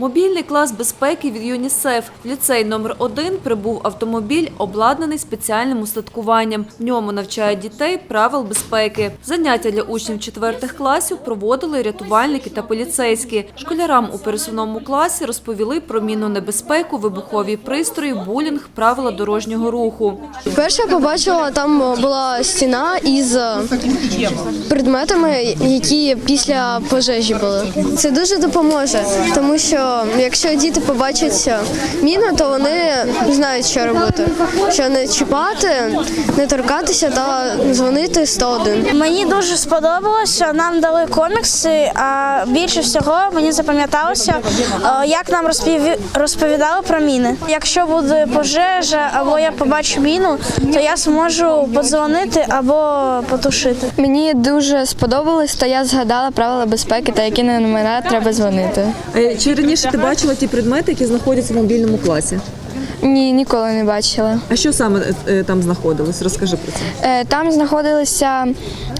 Мобільний клас безпеки від ЮНІСЕФ. В ліцей номер 1 прибув автомобіль, обладнаний спеціальним устаткуванням. В ньому навчають дітей правил безпеки. Заняття для учнів четвертих класів проводили рятувальники та поліцейські. Школярам у пересувному класі розповіли про мінну небезпеку, вибухові пристрої, булінг, правила дорожнього руху. Перше побачила, там була стіна із предметами, які після пожежі були. Це дуже допоможе, тому що якщо діти побачать міну, то вони знають, що робити. Що не чіпати, не торкатися та дзвонити 101. Мені дуже сподобалося. Нам дали комікси, а більше всього мені запам'яталося, е, як нам розпові- розповідали про міни. Якщо буде пожежа або я побачу міну, то я зможу подзвонити або потушити. Мені дуже сподобалось, та я згадала правила безпеки та які номера треба дзвонити. Е, Чи раніше ти бачила ті предмети, які знаходяться в мобільному класі? Ні, ніколи не бачила. А що саме е, там знаходилось? Розкажи про це. Е, Там знаходилися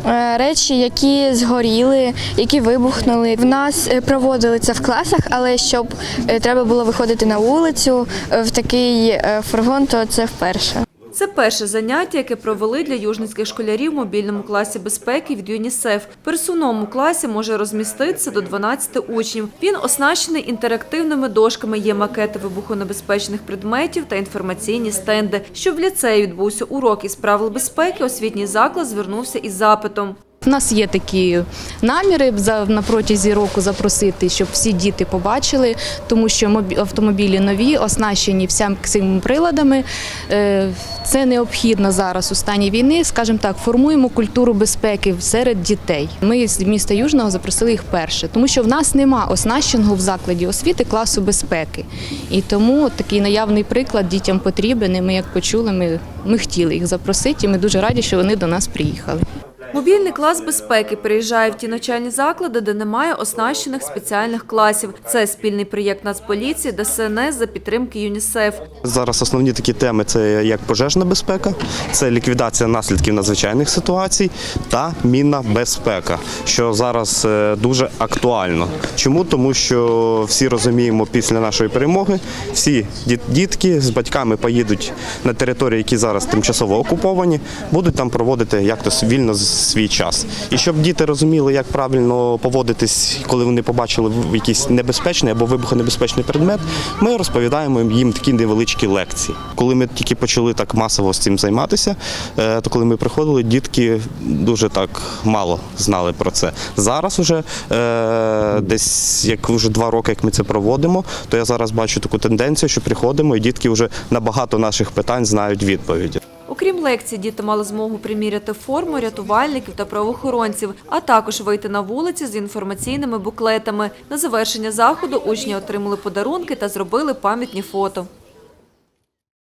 е, речі, які згоріли, які вибухнули. В нас е, проводили це в класах, але щоб е, треба було виходити на вулицю е, в такий е, фургон, то це вперше. Це перше заняття, яке провели для южницьких школярів в мобільному класі безпеки від ЮНІСЕФ. В класі може розміститися до 12 учнів. Він оснащений інтерактивними дошками, є макети вибухонебезпечних предметів та інформаційні стенди. Щоб в ліцеї відбувся урок із правил безпеки, освітній заклад звернувся із запитом. У нас є такі наміри на протязі року запросити, щоб всі діти побачили, тому що мобі- автомобілі нові, оснащені всім цими приладами. Е, Це необхідно зараз у стані війни. Скажімо так, формуємо культуру безпеки серед дітей. Ми з міста Южного запросили їх перше, тому що в нас нема оснащеного в закладі освіти класу безпеки. І тому такий наявний приклад дітям потрібен. І ми, як почули, ми, ми хотіли їх запросити. І ми дуже раді, що вони до нас приїхали. Мобільний клас безпеки приїжджає в ті навчальні заклади, де немає оснащених спеціальних класів. Це спільний проєкт Нацполіції, ДСНС за підтримки ЮНІСЕФ. Зараз основні такі теми це як пожежна безпека, це ліквідація наслідків надзвичайних ситуацій та мінна безпека, що зараз е, дуже актуально. Чому? Тому що всі розуміємо, після нашої перемоги всі дітки з батьками поїдуть на території, які зараз тимчасово окуповані, будуть там проводити як то вільно свій час. І щоб діти розуміли, як правильно поводитись, коли вони побачили якийсь небезпечний або вибухонебезпечний предмет, ми розповідаємо їм такі невеличкі лекції. Коли ми тільки почали так масово з цим займатися, е, то коли ми приходили, дітки дуже так мало знали про це. Зараз уже е, десь як вже два роки, як ми це проводимо, то я зараз бачу таку тенденцію, що приходимо, і дітки вже на багато наших питань знають відповіді. Окрім лекцій, діти мали змогу приміряти форму рятувальників та правоохоронців, а також вийти на вулиці з інформаційними буклетами. На завершення заходу учні отримали подарунки та зробили пам'ятні фото.